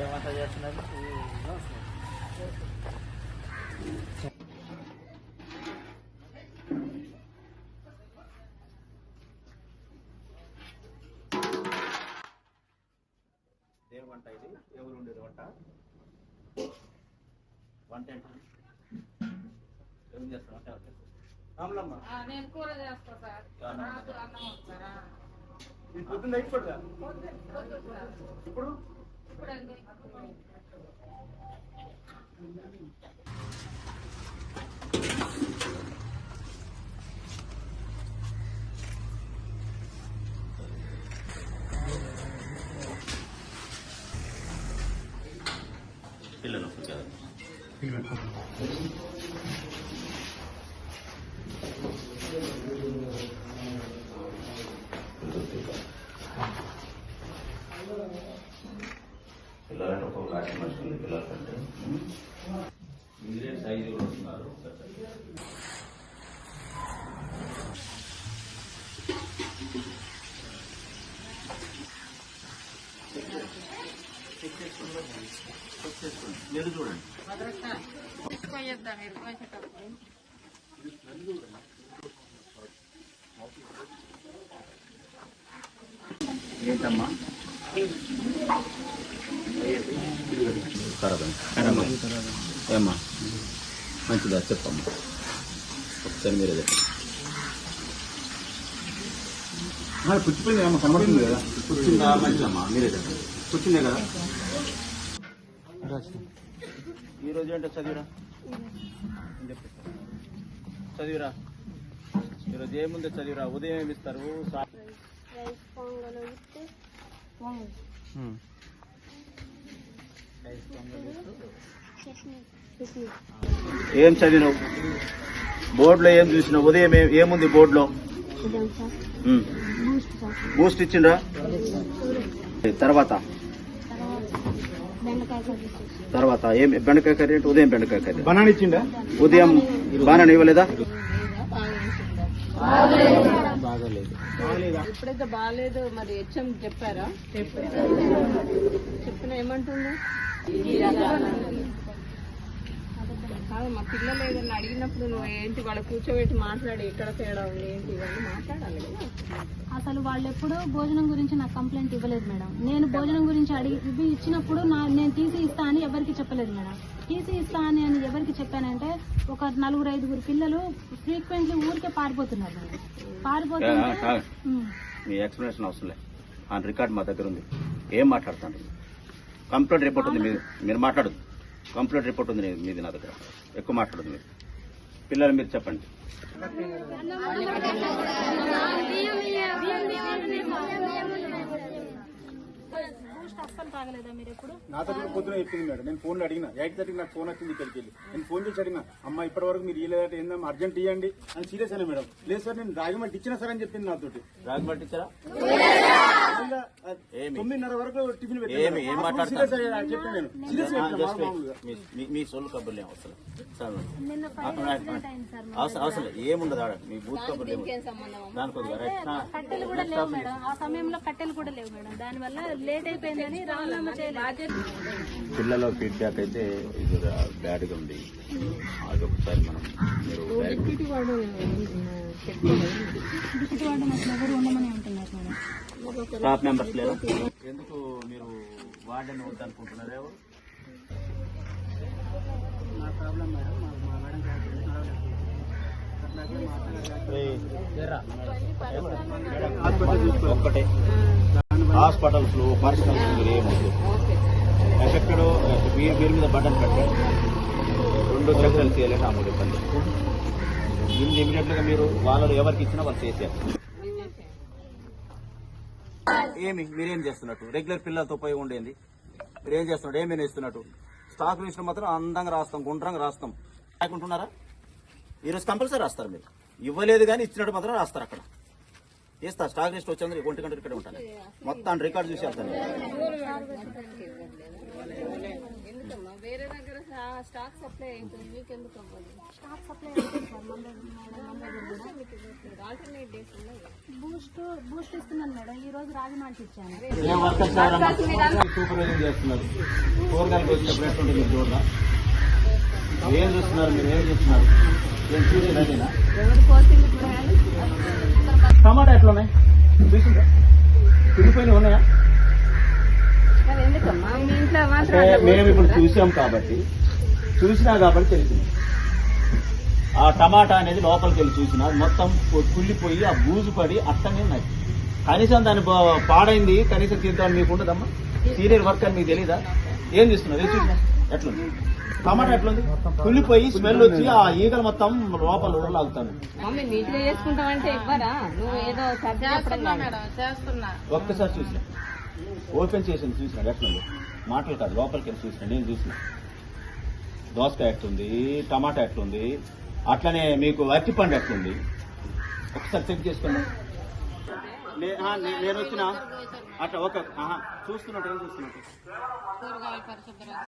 ఏమంతా చేస్తున్నారు ఏం వంట ఇది? ఎవరు ఉండేది వంట? వంట ఏంటి? ఏం చేస్తాం వంట? రాములమ్మ. నేను కూర చేస్తా సార్. అన్నం వస్తారా ఇప్పుడు? ఇప్పుడండి పిల్లలు లాంటి మనుషులు పిల్లలంటే మీరే సైజు వస్తున్నారు మీరు చూడండి. పోయొద్దా మీరు పోసేటప్పుడు ఏంటమ్మా? ఏమ్మా? మంచిదా? చెప్పమ్మా. ఒకసారి మీరే చెప్పండి. పుచ్చిపోయింది ఏమో కనబడుతుంది కదా. కూర్చుందా మంచిదమ్మా. మీరే చెప్పండి. కూర్చుందే కదా? ఈరోజు ఏంటో చదివిరా. చదివిరా? ఈరోజు ఏముందో చదివిరా? ఉదయం ఏమి ఇస్తారు? సా- రైస్ పొంగల్ విత్ చట్నీ చట్నీ ఏం చదివినావు? బోర్డులో ఏం చూసినావు? ఉదయం ఏముంది బోర్డులో. బూస్ట్ ఇచ్చిండ్రా? తర్వాత? తర్వాత ఏం బెండకాయ కర్రీ అంటే ఉదయం బెండకాయ కర్రీ. బనానా ఇచ్చిండా? ఉదయం బాగా ఇవ్వలేదా? బాగాలేదు ఇప్పుడైతే బాగాలేదు మరి హెచ్ఎం చెప్పారా? చెప్పిన ఏమంటుండు? కాదు మా పిల్లలు ఏదైనా అడిగినప్పుడు నువ్వు ఏంటి వాళ్ళ కూర్చోబెట్టి మాట్లాడి ఎక్కడ తేడా ఉంది ఏంటి ఇవన్నీ మాట్లాడాలి కదా. అసలు వాళ్ళు ఎప్పుడు భోజనం గురించి నాకు కంప్లైంట్ ఇవ్వలేదు మేడం. నేను భోజనం గురించి అడిగి ఇవి ఇచ్చినప్పుడు నా నేను తీసి ఇస్తా అని ఎవరికి చెప్పలేదు మేడం. తీసి ఇస్తా అని అని ఎవరికి చెప్పానంటే ఒక నలుగురు ఐదుగురు పిల్లలు ఫ్రీక్వెంట్లీ ఊరికే పారిపోతున్నారు మేడం. పారిపోతుంటే ఉమ్. మీ ఎక్స్ప్లెనేషన్ అవసరం లేదు. ఆ రికార్డ్ మా దగ్గర ఉంది. ఏం మాట్లాడుతాను కంప్లీట్ రిపోర్ట్ ఉంది మీరు మీరు మాట్లాడదు కంప్లీట్ రిపోర్ట్ ఉంది మీది నా దగ్గర. ఎక్కువ మాట్లాడదు మీరు. పిల్లలు మీరు చెప్పండి. నాతో పొద్దున చెప్పింది మేడం. నేను ఫోన్ అడిగిన. ఎయిట్ థర్టీకి నాకు ఫోన్ వచ్చింది ఇక్కడికి వెళ్ళి. నేను ఫోన్ చేసి అడిగిన అమ్మ ఇప్పటి వరకు మీరు ఇయ్యలేదంటే ఏందమ్మా? అర్జెంట్ ఇవ్వండి అని సీరియస్ అయినా మేడం. లేదు సార్ నేను రాగిమంటే ఇచ్చిన సార్ అని చెప్పింది నాతోటి. రాగి పట్టించారా మళ్ళా, ఆ, ఏమి? తొమ్మిదిన్నర వరకు టిఫిన్ మీ- మీ- మీ సోల్ కబుర్లు ఏం అవసరం? అవసరం ఏముండదు ఆడ? మీ బూత్ కబుర్లు దాని కొద్దిగా రైట్. ఆ, కట్టెలు కూడా లేవు మేడం. ఆ సమయంలో కట్టెలు కూడా లేవు మేడం. దానివల్ల లేట్ అయిపోయిందని చేయలేదు. పిల్లల ఫీడ్బ్యాక్ అయితే ఇది బ్యాడ్గా ఉంది. అది ఒకసారి మనం మీరు స్టాఫ్ మెంబర్స్ లేరు. ఎందుకు మీరు వార్డెన్ వద్దనుకుంటున్నారు ఎవరు? ఒక్కటే. హాస్పిటల్స్లో పర్సనల్స్ మీరు ఏమొద్దు ఎఫెక్టెడ్ మీరు పేరు మీద బటన్ పెట్టండి. రెండు చక్రాలు చేయాలని అమలు ఇబ్బంది. దీన్ని ఇమీడియట్గా మీరు వాళ్ళు ఎవరికి ఇచ్చినా వాళ్ళు చేసేయాలి. ఏమి మీరేం చేస్తున్నట్టు? రెగ్యులర్ పిల్లలతో పోయి ఉండేది. మీరు ఏం చేస్తున్నట్టు? ఏమేమి ఇస్తున్నట్టు స్టాక్ లిస్ట్ మాత్రం అందంగా రాస్తాం గుండ్రంగా రాస్తాం. లేకుంటున్నారా ఈరోజు కంపల్సరీ రాస్తారు మీరు. ఇవ్వలేదు కానీ ఇచ్చినట్టు మాత్రం రాస్తారు అక్కడ. చేస్తా స్టాక్ లిస్ట్ వచ్చేందుకు ఒంటి గంట ఇక్కడ ఉంటాను. మొత్తం రికార్డు చూసి వెళ్తాను. స్టాక్ సప్లై అవుతుంది. మీకు ఎందుకు అవ్వదు? స్టాక్ సప్లై అవుతుంది సార్. మన దగ్గర. మీకు ఇవ్వట్లేదు ఆల్టర్నేట్ డేస్ ఉన్నాయి. బూస్ట్ బూస్ట్ ఇస్తున్నాను మేడం. ఈ రోజు రాగి మాల్ట్ ఇచ్చాను సూపర్వైజింగ్ చేస్తున్నారు. కూరగాయలకు వచ్చినప్పుడు ఎట్లుంటుంది మీరు చూడరా ఏం చూస్తున్నారు మీరు? ఏం చూస్తున్నారు? ఏం కూరగాయలు టమాటా ఎట్లా ఉన్నాయి? చూసిందా పిడిపోయినవి ఉన్నాయా? మేము ఇప్పుడు? చూసాం కాబట్టి చూసినా కాబట్టి తెలిసింది. ఆ టమాటా అనేది లోపలికి వెళ్ళి చూసినా అది మొత్తం కుళ్ళిపోయి ఆ బూజు పడి అట్టనే ఉన్నాయి కనీసం దాని పాడైంది కనీసం తీద్దామని మీకు ఉండదమ్మా? సీనియర్ వర్క్ అని మీకు తెలీదా? ఏం చేస్తున్నారు? ఏం చూసినా ఎట్లుంది? టమాటా ఎట్లుంది? కుళ్ళిపోయి స్మెల్ వచ్చి ఆ ఈగలు మొత్తం లోపల ఉడలాగుతాను. ఒక్కసారి చూసిన. ఓపెన్ చేసి చూసిన ఎట్లుంది? మాటలు కాదు లోపలికి వెళ్ళి చూసిన నేను చూసిన. దోసకాయ ఎట్లుంది టమాటా ఎట్లుంది అట్లనే మీకు అరటిపండు ఎట్లుంది? ఒకసారి చెక్ చేసుకోండి నేను వచ్చిన? అట్లా ఒక చూస్తున్నట్టు చూస్తున్నట్టు